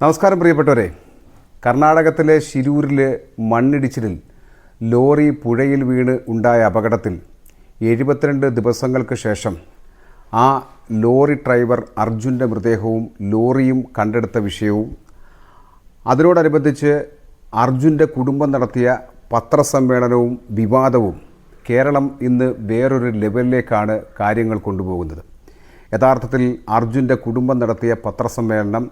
നമസ്കാരം പ്രിയപ്പെട്ടവരെ. കർണാടകത്തിലെ ശിരൂരിലെ മണ്ണിടിച്ചിലിൽ ലോറി പുഴയിൽ വീണ് ഉണ്ടായ അപകടത്തിൽ എഴുപത്തിരണ്ട് ദിവസങ്ങൾക്ക് ശേഷം ആ ലോറി ഡ്രൈവർ അർജുന്റെ മൃതദേഹവും ലോറിയും കണ്ടെടുത്ത വിഷയവും അതിനോടനുബന്ധിച്ച് അർജുന്റെ കുടുംബം നടത്തിയ പത്രസമ്മേളനവും വിവാദവും കേരളം ഇന്ന് വേറൊരു ലെവലിലേക്കാണ് കാര്യങ്ങൾ കൊണ്ടുപോകുന്നത്. യഥാർത്ഥത്തിൽ അർജുന്റെ കുടുംബം നടത്തിയ പത്രസമ്മേളനം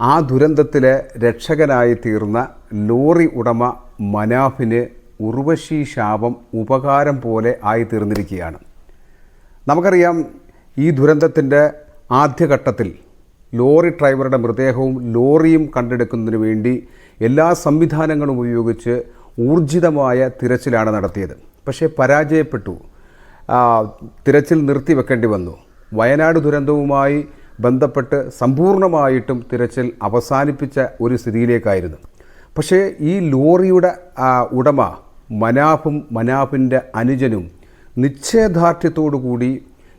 ആ ദുരന്തത്തിലെ രക്ഷകനായി തീർന്ന ലോറി ഉടമ മനാഫിന് ഉർവശി ശാപം ഉപകാരം പോലെ ആയി തീർന്നിരിക്കുകയാണ്. നമുക്കറിയാം ഈ ദുരന്തത്തിന്റെ ആദ്യഘട്ടത്തിൽ ലോറി ഡ്രൈവറുടെ മൃതദേഹവും ലോറിയും കണ്ടെടുക്കുന്നതിന് വേണ്ടി എല്ലാ സംവിധാനങ്ങളും ഉപയോഗിച്ച് ഊർജിതമായ തിരച്ചിലാണ് നടത്തിയത്. പക്ഷേ പരാജയപ്പെട്ടു. തിരച്ചിൽ നിർത്തിവെക്കേണ്ടി വന്നു. വയനാട് ദുരന്തവുമായി ബന്ധപ്പെട്ട് സമ്പൂർണമായിട്ടും തിരച്ചിൽ അവസാനിപ്പിച്ച ഒരു സ്ഥിതിയിലേക്കായിരുന്നു. പക്ഷേ ഈ ലോറിയുടെ ഉടമ മനാഫും മനാഫിന്റെ അനുജനും നിശ്ചയദാർഢ്യത്തോടു കൂടി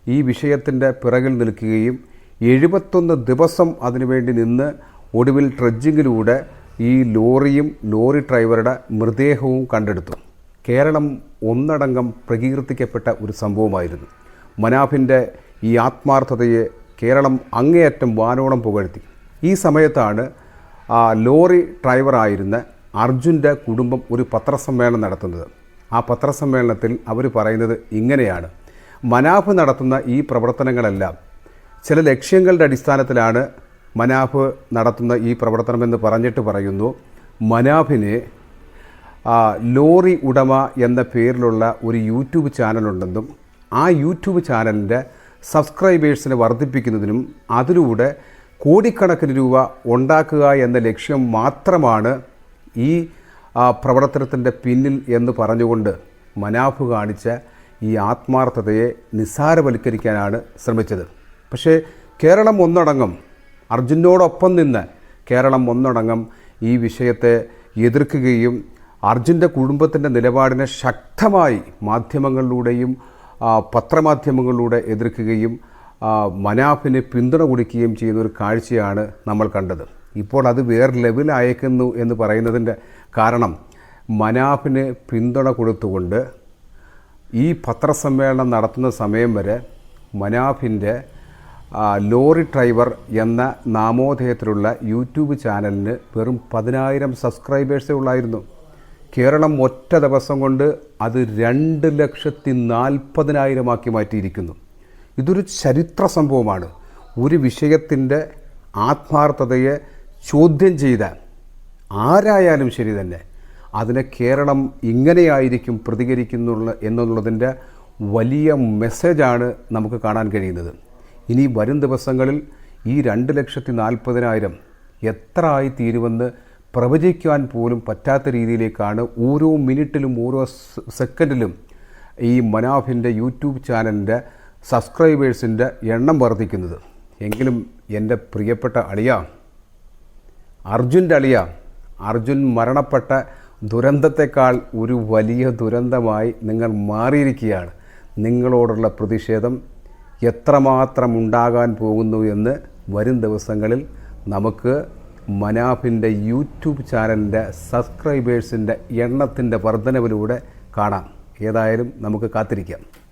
ഈ വിഷയത്തിന്റെ പിറകിൽ നിൽക്കുകയും എഴുപത്തൊന്ന് ദിവസം അതിനുവേണ്ടി നിന്ന് ഒടുവിൽ ട്രഡ്ജിങ്ങിലൂടെ ഈ ലോറിയും ലോറി ഡ്രൈവറുടെ മൃതദേഹവും കണ്ടെടുത്തു. കേരളം ഒന്നടങ്കം പ്രകീർത്തിക്കപ്പെട്ട ഒരു സംഭവമായിരുന്നു. മനാഫിന്റെ ഈ ആത്മാർത്ഥതയെ കേരളം അങ്ങേയറ്റം വാനോളം പുകഴ്ത്തി. ഈ സമയത്താണ് ലോറി ഡ്രൈവറായിരുന്ന അർജുന്റെ കുടുംബം ഒരു പത്രസമ്മേളനം നടത്തുന്നത്. ആ പത്രസമ്മേളനത്തിൽ അവർ പറയുന്നത് ഇങ്ങനെയാണ്. മനാഫ് നടത്തുന്ന ഈ പ്രവർത്തനങ്ങളെല്ലാം ചില ലക്ഷ്യങ്ങളുടെ അടിസ്ഥാനത്തിലാണ് മനാഫ് നടത്തുന്ന ഈ പ്രവർത്തനമെന്ന് പറഞ്ഞിട്ട് പറയുന്നു. മനാഫിനെ ലോറി ഉടമ എന്ന പേരിലുള്ള ഒരു യൂട്യൂബ് ചാനലുണ്ടെന്നും ആ യൂട്യൂബ് ചാനലിന്റെ സബ്സ്ക്രൈബേഴ്സിനെ വർദ്ധിപ്പിക്കുന്നതിനും അതിലൂടെ കോടിക്കണക്കിന് രൂപ ഉണ്ടാക്കുക എന്ന ലക്ഷ്യം മാത്രമാണ് ഈ പ്രവർത്തനത്തിന്റെ പിന്നിൽ എന്ന് പറഞ്ഞുകൊണ്ട് മനാഫ് കാണിച്ച ഈ ആത്മാർത്ഥതയെ നിസ്സാരവൽക്കരിക്കാനാണ് ശ്രമിച്ചത്. പക്ഷേ കേരളം ഒന്നടങ്കം അർജുനോടൊപ്പം നിന്ന് കേരളം ഒന്നടങ്കം ഈ വിഷയത്തെ എതിർക്കുകയും അർജുന്റെ കുടുംബത്തിന്റെ നിലപാടിനെ ശക്തമായി മാധ്യമങ്ങളിലൂടെയും പത്രമാധ്യമങ്ങളിലൂടെ എതിർക്കുകയും മനാഫിനെ പിന്തുണ കൊടുക്കുകയും ചെയ്യുന്ന ഒരു കാഴ്ചയാണ് നമ്മൾ കണ്ടത്. ഇപ്പോൾ അത് വേറെ ലെവലായേക്കുന്നു എന്ന് പറയുന്നതിന്റെ കാരണം മനാഫിന് പിന്തുണ കൊടുത്തുകൊണ്ട് ഈ പത്രസമ്മേളനം നടത്തുന്ന സമയം വരെ മനാഫിന്റെ ലോറി ഡ്രൈവർ എന്ന നാമോദയത്തിലുള്ള യൂട്യൂബ് ചാനലിന് വെറും പതിനായിരം സബ്സ്ക്രൈബേഴ്സേ ഉള്ളായിരുന്നു. കേരളം ഒറ്റ ദിവസം കൊണ്ട് അത് രണ്ട് ലക്ഷത്തി നാൽപ്പതിനായിരമാക്കി മാറ്റിയിരിക്കുന്നു. ഇതൊരു ചരിത്ര സംഭവമാണ്. ഒരു വിഷയത്തിന്റെ ആത്മാർത്ഥതയെ ചോദ്യം ചെയ്ത ആരായാലും ശരി തന്നെ അതിനെ കേരളം ഇങ്ങനെയായിരിക്കും പ്രതികരിക്കുന്നു എന്നുള്ളതിന്റെ വലിയ മെസ്സേജാണ് നമുക്ക് കാണാൻ കഴിയുന്നത്. ഇനി വരും ദിവസങ്ങളിൽ ഈ രണ്ട് ലക്ഷത്തി നാൽപ്പതിനായിരം എത്ര ആയി തീരുമെന്ന് പ്രവചിക്കാൻ പോലും പറ്റാത്ത രീതിയിലേക്കാണ് ഓരോ മിനിറ്റിലും ഓരോ സെക്കൻഡിലും ഈ മനാഫിന്റെ യൂട്യൂബ് ചാനലിന്റെ സബ്സ്ക്രൈബേഴ്സിന്റെ എണ്ണം വർദ്ധിക്കുന്നത്. എങ്കിലും എന്റെ പ്രിയപ്പെട്ട അളിയ അർജുന്റെ അളിയ അർജുൻ മരണപ്പെട്ട ദുരന്തത്തെക്കാൾ ഒരു വലിയ ദുരന്തമായി നിങ്ങൾ മാറിയിരിക്കുകയാണ്. നിങ്ങളോടുള്ള പ്രതിഷേധം എത്രമാത്രം ഉണ്ടാകാൻ പോകുന്നു എന്ന് വരും ദിവസങ്ങളിൽ നമുക്ക് മനാഫിന്റെ യൂട്യൂബ് ചാനലിന്റെ സബ്സ്ക്രൈബേഴ്സിന്റെ എണ്ണത്തിന്റെ വർധനവിലൂടെ കാണാം. ഏതായാലും നമുക്ക് കാത്തിരിക്കാം.